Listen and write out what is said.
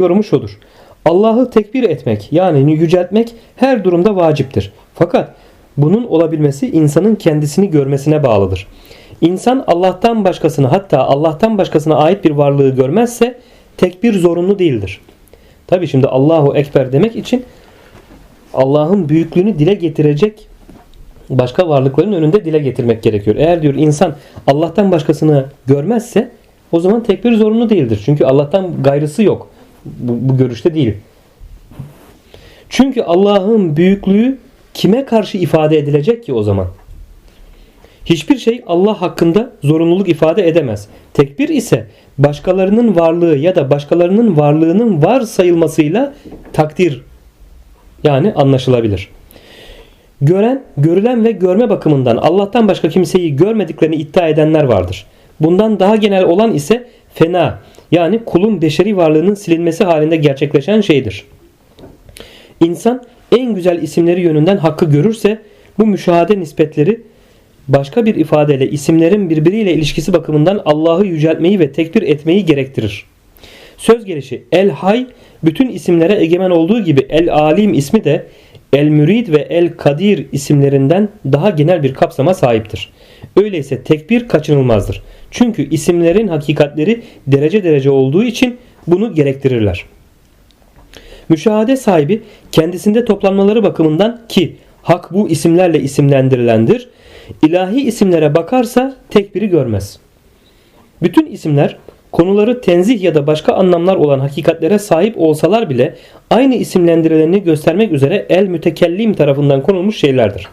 Yorumu şudur. Allah'ı tekbir etmek yani yüceltmek her durumda vaciptir. Fakat bunun olabilmesi insanın kendisini görmesine bağlıdır. İnsan Allah'tan başkasını hatta Allah'tan başkasına ait bir varlığı görmezse tekbir zorunlu değildir. Tabi şimdi Allahu Ekber demek için Allah'ın büyüklüğünü dile getirecek başka varlıkların önünde dile getirmek gerekiyor. Eğer diyor insan Allah'tan başkasını görmezse o zaman tekbir zorunlu değildir. Çünkü Allah'tan gayrısı yok. Bu, bu görüşte değil. Çünkü Allah'ın büyüklüğü kime karşı ifade edilecek ki o zaman? Hiçbir şey Allah hakkında zorunluluk ifade edemez. Tekbir ise başkalarının varlığı ya da başkalarının varlığının var sayılmasıyla takdir yani anlaşılabilir. Gören, görülen ve görme bakımından Allah'tan başka kimseyi görmediklerini iddia edenler vardır. Bundan daha genel olan ise fena yani kulun beşeri varlığının silinmesi halinde gerçekleşen şeydir. İnsan en güzel isimleri yönünden hakkı görürse bu müşahede nispetleri başka bir ifadeyle isimlerin birbiriyle ilişkisi bakımından Allah'ı yüceltmeyi ve tekbir etmeyi gerektirir. Söz gelişi El Hay bütün isimlere egemen olduğu gibi El Alim ismi de El Mürid ve El Kadir isimlerinden daha genel bir kapsama sahiptir. Öyleyse tekbir kaçınılmazdır. Çünkü isimlerin hakikatleri derece derece olduğu için bunu gerektirirler. Müşahede sahibi kendisinde toplanmaları bakımından ki hak bu isimlerle isimlendirilendir. ilahi isimlere bakarsa tekbiri görmez. Bütün isimler konuları tenzih ya da başka anlamlar olan hakikatlere sahip olsalar bile aynı isimlendirelerini göstermek üzere el mütekellim tarafından konulmuş şeylerdir.